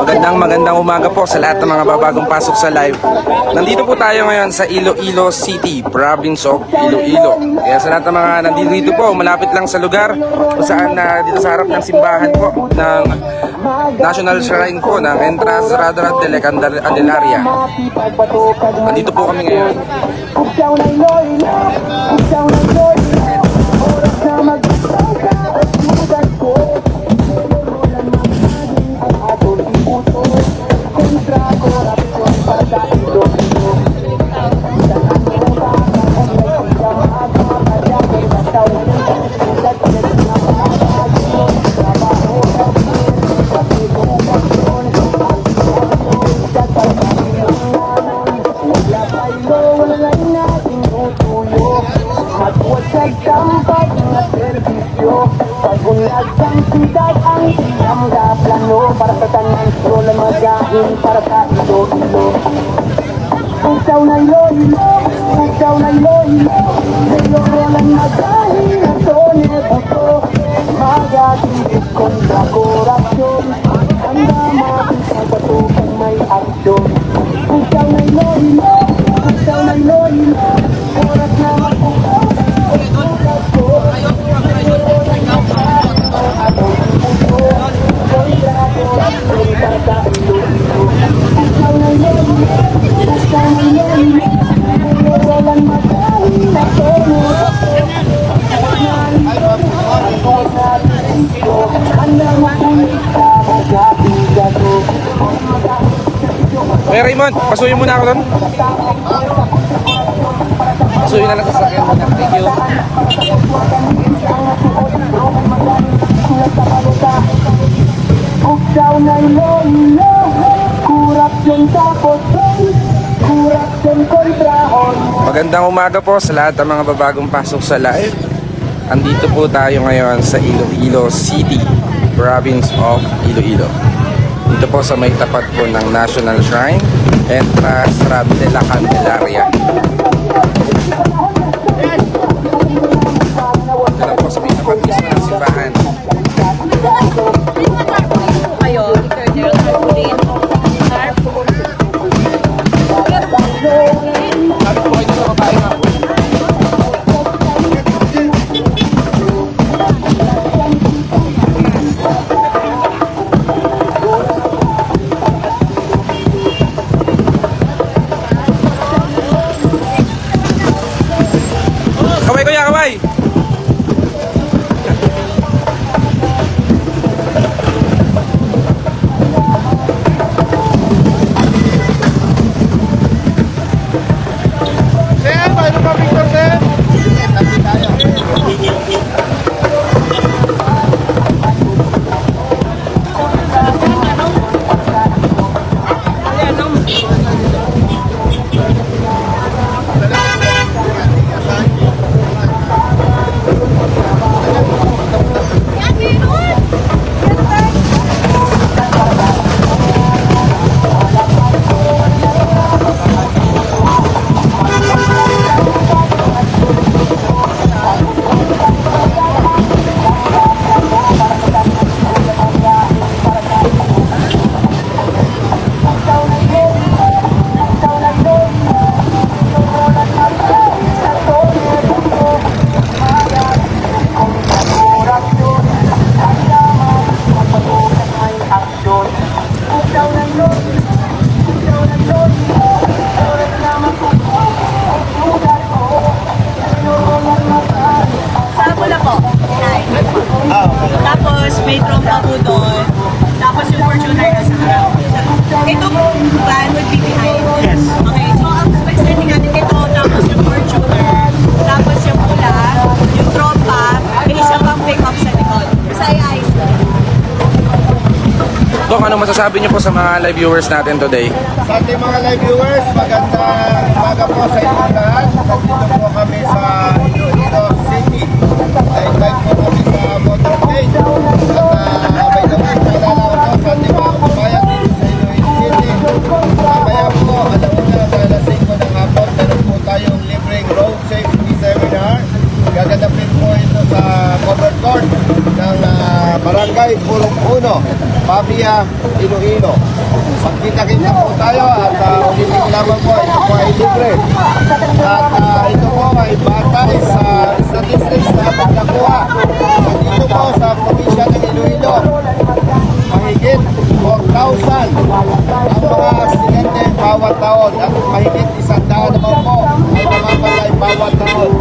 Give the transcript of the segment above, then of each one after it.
Magandang magandang umaga po sa lahat ng mga babagong pasok sa live. Nandito po tayo ngayon sa Iloilo City, province of Iloilo. Kaya sa lahat ng mga nandito dito po, malapit lang sa lugar kung saan na dito sa harap ng simbahan po ng National Shrine po ng Entras Radrat de la Candel- Candelaria. Nandito po kami ngayon. Magatigit kontra korupsyon Handa makipagbato kung may aksyon. Ikaw na ilo-ilo Ikaw Kuya Raymond, pasuyin muna ako doon. Pasuyin na lang sa sakyan muna. Thank you. Ikaw na ilo-ilo Kurapsyon tapos Kurapsyon kontrahon Magandang umaga po sa lahat ng mga babagong pasok sa live. Andito po tayo ngayon sa Iloilo City, province of Iloilo. Dito po sa may tapat po ng National Shrine, Entras Rab de la Candelaria. Tapos may trompa po doon. Tapos yung Fortuner nasa harap. Ito po, plan would be behind. Yes. Okay, so ang specialty natin ito, tapos yung Fortuner, tapos yung pula, yung trompa, may isa pang pick-up sa likod. Sa ice. Dok, ano masasabi niyo po sa mga live viewers natin today? Sa ating mga live viewers, magandang umaga po sa inyo lahat. Nandito po kami sa Iloilo City. Na-invite po kami batay sa statistics na pagkakuha. Dito po sa probinsya ng Iloilo, mahigit 4,000 ang mga estudyante bawat taon at mahigit isang daan naman po ang namamatay bawat taon.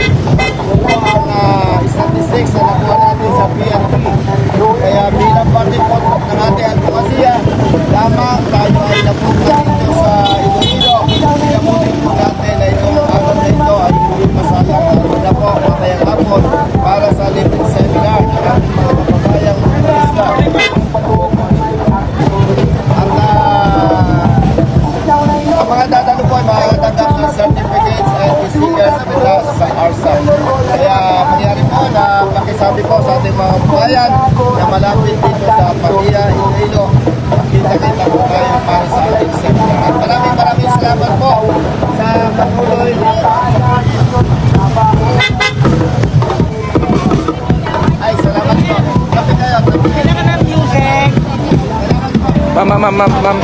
Sa Pamilya Iloilo. Kita-kita po tayo para sa ating. At maraming maraming salamat po sa patuloy na ay, salamat po. Kapit kayo. Kailangan ng music. Salamat po. Ma'am, ma'am, ma'am, ma'am,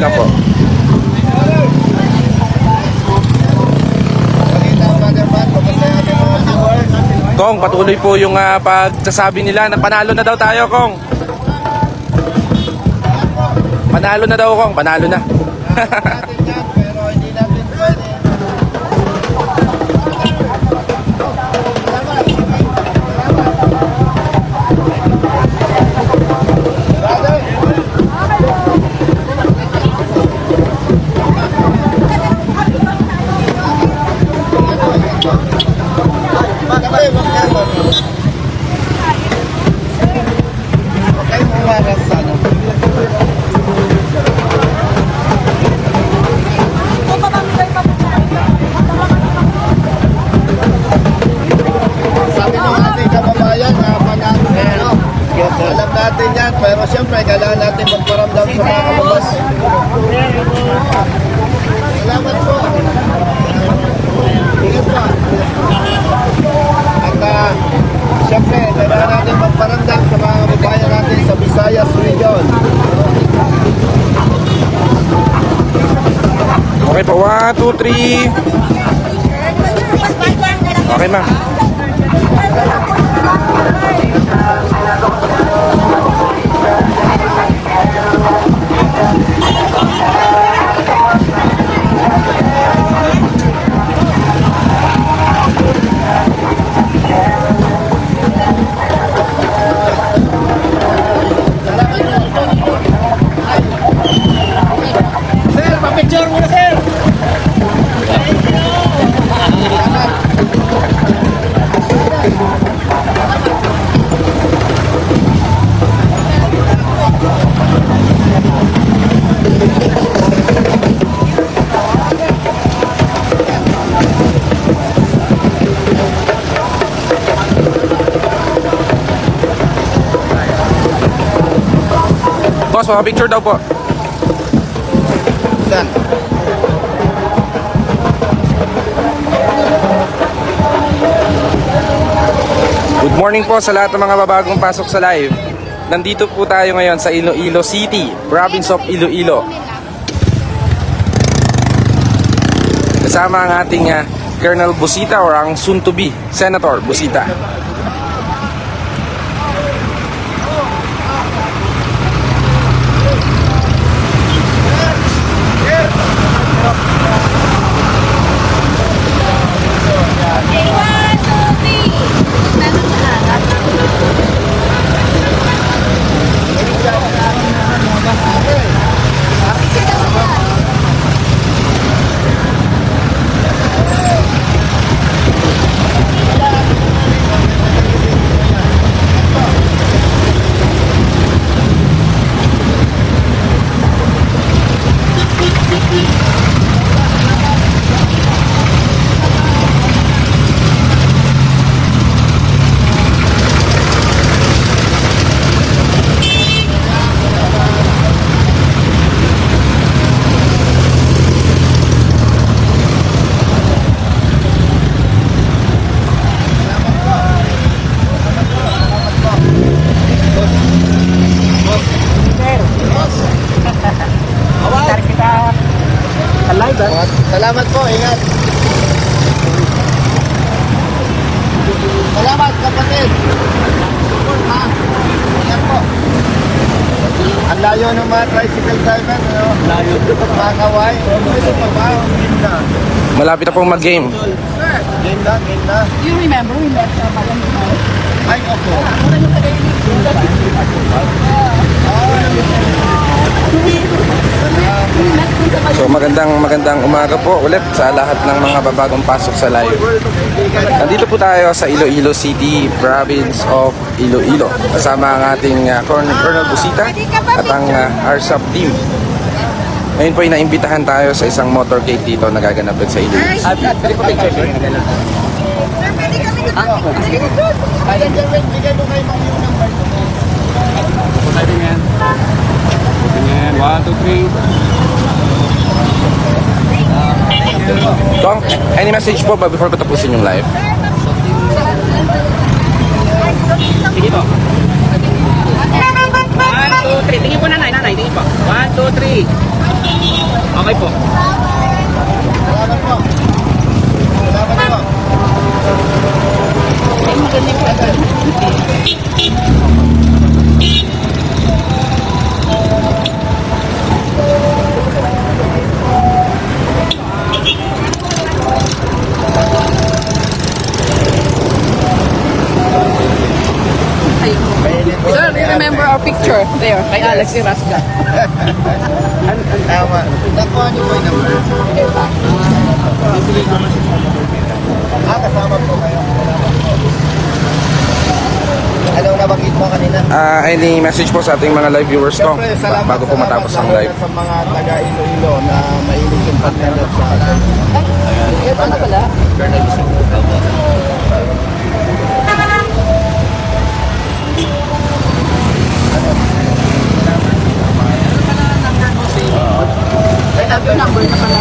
mga viewers? Kong, patuloy po yung ah, pagsasabi nila na panalo na daw tayo, Kong. Panalo na daw, Kong. Panalo na. natin yan, pero siyempre kailangan natin magparamdam sa mga kababayan. Salamat po. At uh, siyempre, kailangan natin magparamdam sa mga kababayan natin sa Visayas region. Okay po, 1, 2, 3. Okay, ma'am. Picture daw po. Sir. Good morning po sa lahat ng mga babagong pasok sa live. Nandito po tayo ngayon sa Iloilo City, province of Iloilo. Kasama ang ating ah, Colonel Busita or ang soon to be Senator Busita. Salamat kapatid. Ha? Ingat po. Ang layo ng mga tricycle driver, ano? Layo. Mga kaway. Ito pa ba? Game na. Malapit na pong mag-game. Game na, game na. You remember we met sa Palangka? Ay, opo. So magandang magandang umaga po ulit sa lahat ng mga babagong pasok sa live. Nandito po tayo sa Iloilo City, province of Iloilo. Kasama ang ating uh, Colonel, Colonel Busita at ang uh, RSAP team. Ngayon po ay naimbitahan tayo sa isang motorcade dito na gaganapin sa Iloilo. Bigay mo kayo mga yung number. Ayan, one, two, three. Kong, any message po ba before ko tapusin yung live? Sige po. One, two, three. Tingin po nanay, nanay. Tingin po. One, two, three. Okay po. Salamat po. Kanina? Ah, any message po sa ating mga live viewers ko Siyempre, salamat, bago po matapos ang live. na Sa mga taga Iloilo na mainit yung pagdalot sa atin. Ano pala? Yung number na pala.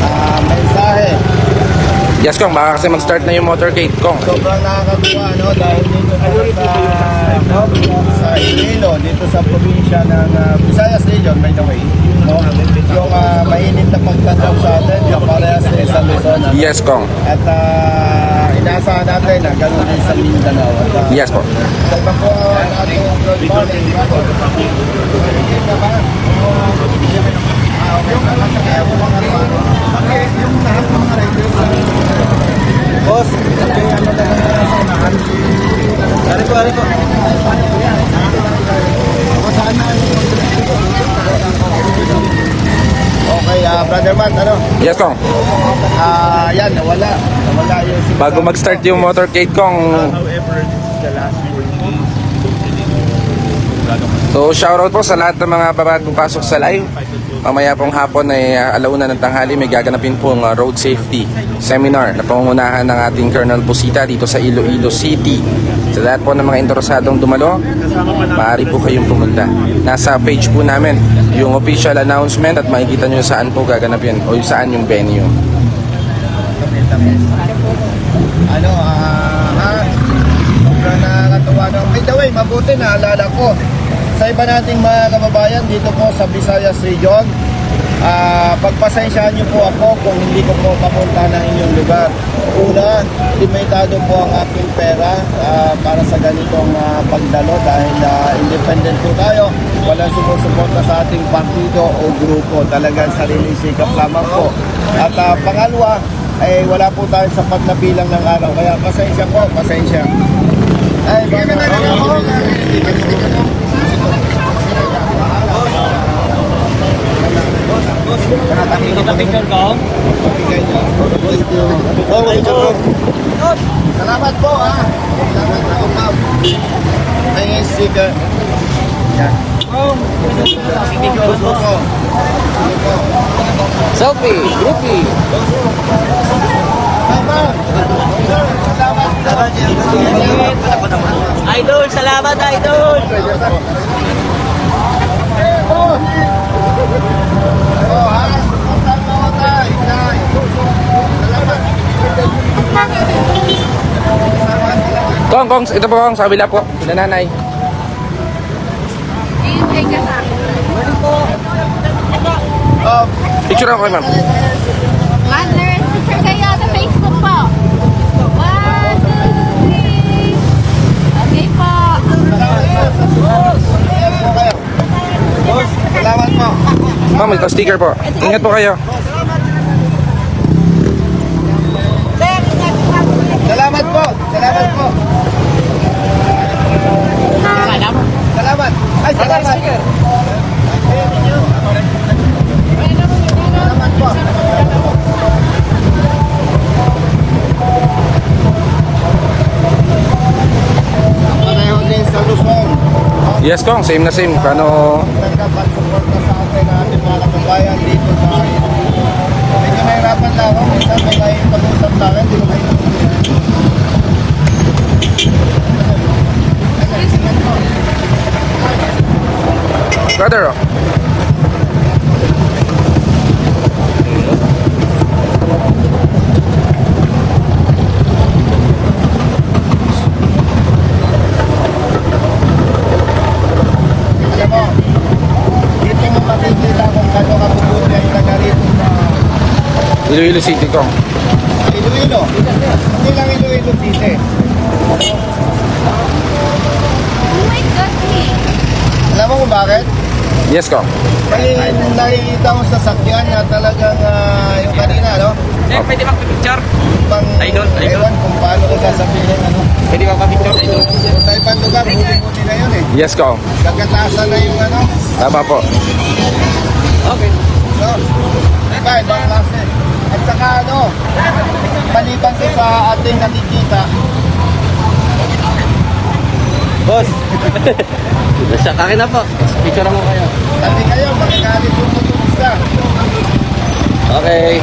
Ah, mensahe. Yes, Kong, baka kasi mag-start na yung motorcade, Kong. Sobrang nakakatuwa, no? Dahil dito sa, sa Iloilo, dito sa probinsya ng uh, Visayas Region, by the way, no? Yung uh, mainit na pagtanggap sa atin, yung parehas din sa Luzon. ano? Yes, Kong. At uh, inaasahan natin na gano'n din sa Mindanao. At, uh, Yes po. Sa po ang ating good morning. Okay. Boss, ano sa unahan? Ari ari. Ako saan na ah, Brother Matt, ano? Yes, Kong. Ah, yan, nawala. Nawala yung Bago mag-start yung motorcade, Kong, So shoutout po sa lahat ng mga babagong pasok sa live. Mamaya pong hapon ay uh, alauna ng tanghali may gaganapin pong uh, road safety seminar na pangungunahan ng ating Colonel Busita dito sa Iloilo City. Sa lahat po ng mga interesadong dumalo, maaari po kayong pumunta. Nasa page po namin yung official announcement at makikita nyo saan po gaganapin o saan yung venue. ano, ah, ha? Sobrang nakakatuwa no. By the way, mabuti na alala ko sa iba nating mga kababayan dito po sa Visayas Region. Ah, pagpasensyahan niyo po ako kung hindi ko po papunta ng inyong lugar. Una, limitado po ang aking pera ah, para sa ganitong ah, pagdalo dahil ah, independent po tayo. Walang sumusuporta sa ating partido o grupo. Talagang sariling sikap lamang po. At ah, pangalawa, ay wala po tayong sapat na bilang ng araw. Kaya pasensya po, pasensya. Ay, baka Picture ko. Salamat po ha. Salamat po ma'am. Ay, sticker. Yan. Gusto ko. Selfie, groupie. Idol, salamat idol. Oh, ha? Suportahan mo ako, tay. Tay. Salamat. Kong, Kong, ito po Kong, sa kabila po. Sila nanay. Hintay ka sa akin. Oh, Picture ako kay ma'am. Mother, picture kayo sa Facebook po. One, two, three. Okay po. po. Boss, salamat po. Ma'am, ito sticker po. Ingat po kayo. Salamat po. Salamat po. Salamat. Ay, salamat. Salamat po. Pareho din sa Luzon. Yes, Kong. Same na same. Paano... Nagdapat support na sa atin na ating mga kababayan dito sa Medyo nahirapan na ako. Minsan may may pag-usap sa akin. Di ko kayo Brother, oh. Alam mo, dito mo makikita kung kano kabubuti ang taga rito sa Iloilo City, Kong. Iloilo. Hindi lang Iloilo City. Oh my God, eh. Alam mo kung bakit? Yes, Kong. May nakikita ko sa sakyan na talagang ah, yung kanina, no? Eh, pwede magpipicture? Pang, Ay, doon, ay, doon. ewan kung paano ko sasabihin, ano? Pwede magpapicture dito? Kung sa ibang lugar, huli-huli na yun eh. Yes, Kong. Gagatasan na yung ano. Tama po. Okay. So, iba, ibang klase. At saka ano, maliban ko sa ating nakikita, Boss. Sa akin na po. Picture mo kayo. Sabi kayo, magagalit yung motorista. Okay.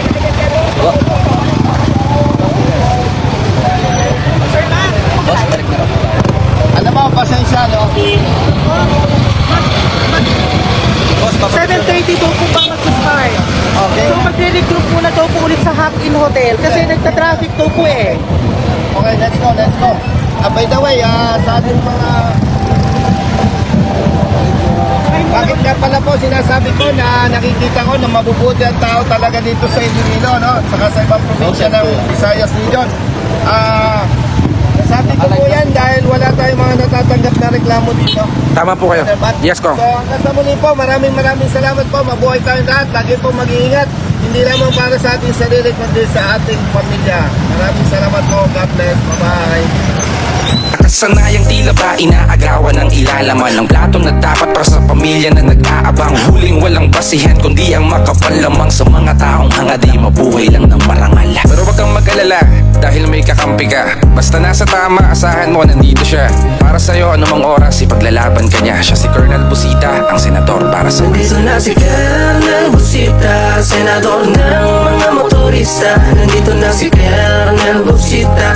Alam mo, pasensya, no? 7.30 daw po pa mag-start. Okay. So magre-regroup muna daw po ulit sa Hop-In Hotel kasi nagta-traffic daw po eh. Okay, let's go, let's go. Ah, by the way, ah, sa ating mga... Bakit nga pala po sinasabi ko na nakikita ko na mabubuti ang tao talaga dito sa Iloilo, no? Saka sa ibang probinsya ng Visayas Region. Ah, nasabi ko po yan dahil wala tayong mga natatanggap na reklamo dito. Tama po kayo. Yes, Kong. So hanggang sa muli po, maraming maraming salamat po. Mabuhay tayong lahat. Lagi po mag-iingat. Hindi lamang para sa ating sarili, kundi sa ating pamilya. Maraming salamat po. God bless. Bye-bye. Kasanayang tila ba inaagawan ng ilalaman ng platong na dapat para sa pamilya na nag-aabang? Huling walang basihan kundi ang makapal lamang sa mga taong hanga di mabuhay lang ng marangal. Pero wag kang mag-alala dahil may kakampi ka. Basta nasa tama asahan mo nandito siya. Para sa'yo anumang oras ipaglalaban ka niya. Siya si Colonel Busita ang senador para sa Nandito na si Colonel Busita Senador ng mga motorista. Nandito na si Colonel Busita